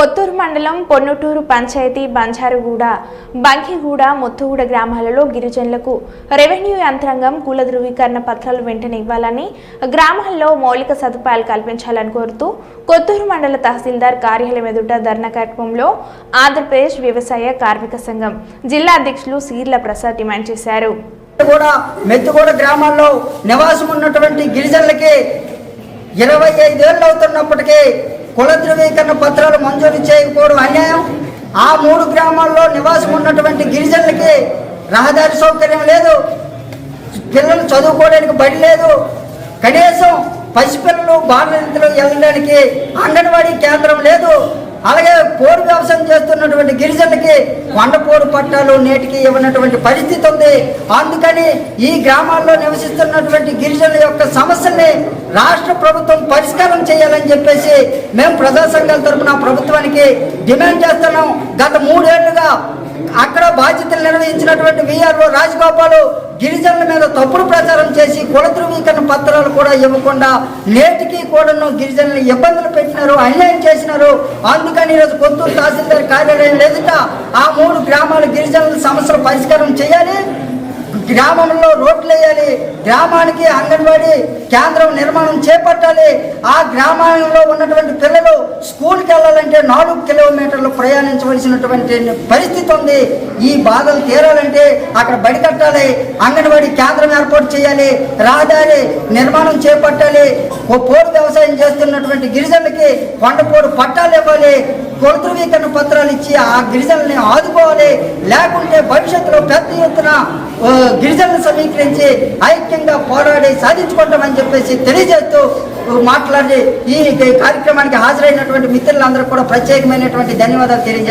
కొత్తూరు మండలం పొన్నుటూరు పంచాయతీ బంజారుగూడ బంకిగూడ ముత్తుగూడ గ్రామాలలో గిరిజనులకు రెవెన్యూ యంత్రాంగం కుల ధృవీకరణ పత్రాలు వెంటనే ఇవ్వాలని గ్రామాల్లో మౌలిక సదుపాయాలు కల్పించాలని కోరుతూ కొత్తూరు మండల తహసీల్దార్ కార్యాలయం ఎదుట ధర్నా కార్యక్రమంలో ఆంధ్రప్రదేశ్ వ్యవసాయ కార్మిక సంఘం జిల్లా అధ్యక్షులు సీర్ల ప్రసాద్ డిమాండ్ చేశారు. కూడా మెత్తుగూడ గ్రామాల్లో నివాసం ఉన్నటువంటి గిరిజనులకి ఇరవై ఐదేళ్ళు అవుతున్నప్పటికీ కుల ధృవీకరణ పత్రాలు మంజూరు చేయకపోవడం అన్యాయం. ఆ మూడు గ్రామాల్లో నివాసం ఉన్నటువంటి గిరిజనులకి రహదారి సౌకర్యం లేదు. పిల్లలు చదువుకోవడానికి బడి లేదు. కనీసం పసిపిల్లలు బాలనతిలో వెళ్ళడానికి అంగన్వాడీ కేంద్రం లేదు. అలాగే పోడు వ్యవసాయం చేస్తున్నటువంటి గిరిజనులకి వండపోరు పట్టాలు నేటికి ఇవ్వనటువంటి పరిస్థితి ఉంది. అందుకని ఈ గ్రామాల్లో నివసిస్తున్నటువంటి గిరిజనుల యొక్క సమస్యల్ని రాష్ట్ర ప్రభుత్వం పరిష్కారం చేయాలని చెప్పేసి మేము ప్రజా సంఘాల తరఫున ప్రభుత్వానికి డిమాండ్ చేస్తున్నాం. గత మూడేళ్ళుగా అక్కడ బాధ్యతలు నిర్వహించినటువంటి వీఆర్ఓ రాజగోపాలు గిరిజనుల మీద తప్పుడు ప్రచారం చేసి కుల ధృవీకరణ పత్రాలు కూడా ఇవ్వకుండా నేటికి కూడాను గిరిజనులు ఇబ్బందులు పెట్టినారు అన్యాయం చేసినారు. అందుకని ఈరోజు పొత్తూరు తహసీల్దార్ కార్యాలయం లేదుట ఆ మూడు గ్రామాల గిరిజనుల సమస్యలు పరిష్కారం చేయాలి. గ్రామంలో రోడ్లు వేయాలి గ్రామానికి అంగన్వాడీ కేంద్రం నిర్మాణం చేపట్టాలి. ఆ గ్రామంలో ఉన్నటువంటి పిల్లలు స్కూల్కి వెళ్ళాలంటే నాలుగు కిలోమీటర్లు ప్రయాణించవలసినటువంటి పరిస్థితి ఉంది. ఈ బాధలు తీరాలంటే అక్కడ బడి కట్టాలి అంగన్వాడీ కేంద్రం ఏర్పాటు చేయాలి రహదారి నిర్మాణం చేపట్టాలి. ఓ పోడు వ్యవసాయం చేస్తున్నటువంటి గిరిజనులకి కొండపోడు పట్టాలు ఇవ్వాలి. కుల ధృవీకరణ పత్రాలు ఇచ్చి ఆ గిరిజనుల్ని ఆదుకోవాలి. లేకుంటే భవిష్యత్తులో పెద్ద ఎత్తున గిరిజనులు సమీకరించి ఐక్యంగా పోరాడి సాధించుకుంటామని చెప్పేసి తెలియజేస్తూ మాట్లాడి ఈ కార్యక్రమానికి హాజరైనటువంటి మిత్రులందరూ కూడా ప్రత్యేకమైనటువంటి ధన్యవాదాలు తెలియజేస్తారు